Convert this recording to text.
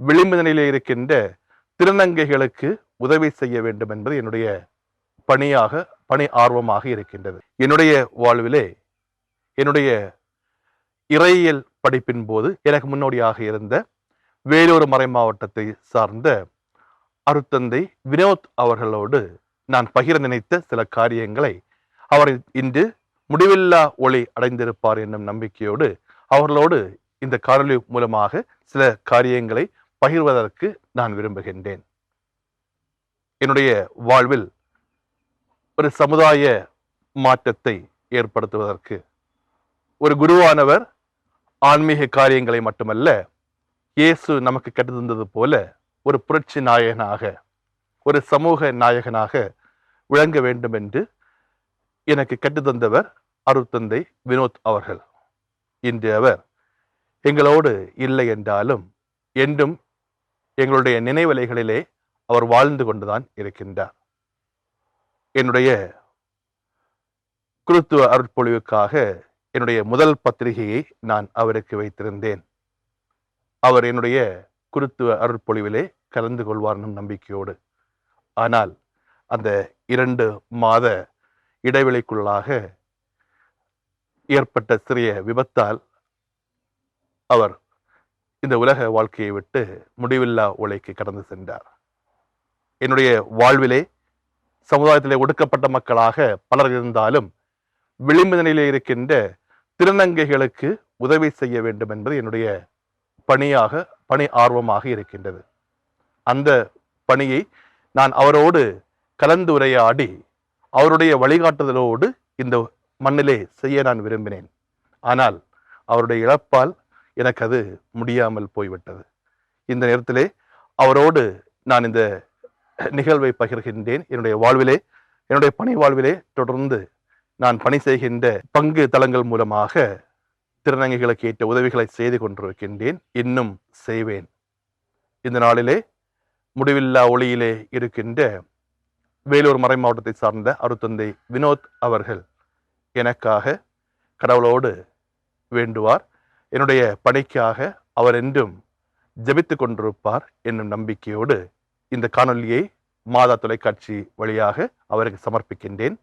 விளிம்பு நிலையிலே இருக்கின்ற திருநங்கைகளுக்கு உதவி செய்ய வேண்டும் என்பது என்னுடைய பணியாக பணி ஆர்வமாக இருக்கின்றது. என்னுடைய வாழ்விலே என்னுடைய இறையியல் படிப்பின் போது எனக்கு முன்னோடியாக இருந்த வேலூர் மறை மாவட்டத்தை சார்ந்த அருத்தந்தை வினோத் அவர்களோடு நான் பகிர நினைத்த சில காரியங்களை அவர் இன்று முடிவில்லா ஒளி அடைந்திருப்பார் என்னும் நம்பிக்கையோடு அவர்களோடு இந்த காணொலி மூலமாக சில காரியங்களை பகிர்வதற்கு நான் விரும்புகின்றேன். என்னுடைய வாழ்வில் ஒரு சமுதாய மாற்றத்தை ஏற்படுத்துவதற்கு ஒரு குருவானவர் ஆன்மீக காரியங்களை மட்டுமல்ல இயேசு நமக்கு கற்றுத்தந்தது போல ஒரு புரட்சி நாயகனாக ஒரு சமூக நாயகனாக விளங்க வேண்டும் என்று எனக்கு கற்றுத்தந்தவர் அருத்தந்தை வினோத் அவர்கள். இன்று அவர் எங்களோடு இல்லை என்றாலும் என்றும் எங்களுடைய நினைவலைகளிலே அவர் வாழ்ந்து கொண்டுதான் இருக்கின்றார். என்னுடைய குருத்துவ அருட்பொழிவுக்காக என்னுடைய முதல் பத்திரிகையை நான் அவருக்கு வைத்திருந்தேன். அவர் என்னுடைய குருத்துவ அருட்பொழிவிலே கலந்து கொள்வார்னும் நம்பிக்கையோடு. ஆனால் அந்த இரண்டு மாத இடைவெளிக்குள்ளாக ஏற்பட்ட சிறிய விபத்தால் அவர் இந்த உலக வாழ்க்கையை விட்டு முடிவில்லா உழைக்கு கடந்து சென்றார். என்னுடைய வாழ்விலே சமுதாயத்திலே ஒடுக்கப்பட்ட மக்களாக பலர் இருந்தாலும் விளிம்பு நிலையிலே இருக்கின்ற திருநங்கைகளுக்கு உதவி செய்ய வேண்டும் என்பது என்னுடைய பணியாக பணி ஆர்வமாக இருக்கின்றது. அந்த பணியை நான் அவரோடு கலந்துரையாடி அவருடைய வழிகாட்டுதலோடு இந்த மண்ணிலே செய்ய நான் விரும்பினேன். ஆனால் அவருடைய இழப்பால் எனக்கு அது முடியாமல் போய்விட்டது. இந்த நேரத்திலே அவரோடு நான் இந்த நிகழ்வை பகிர்கின்றேன். என்னுடைய வாழ்விலே என்னுடைய பணி வாழ்விலே தொடர்ந்து நான் பணி செய்கின்ற பங்கு தளங்கள் மூலமாக திருநங்கைகளுக்கு ஏற்ற உதவிகளை செய்து கொண்டிருக்கின்றேன். இன்னும் செய்வேன். இந்த நாளிலே முடிவில்லா ஒளியிலே இருக்கின்ற வேலூர் மறை மாவட்டத்தை சார்ந்த அருத்தந்தை வினோத் அவர்கள் எனக்காக கடவுளோடு வேண்டுவார். என்னுடைய பணிக்காக அவர் என்றும் ஜெபித்து கொண்டிருப்பார் என்னும் நம்பிக்கையோடு இந்த காணொலியை மாதா தொலைக்காட்சி வழியாக அவருக்கு சமர்ப்பிக்கின்றேன்.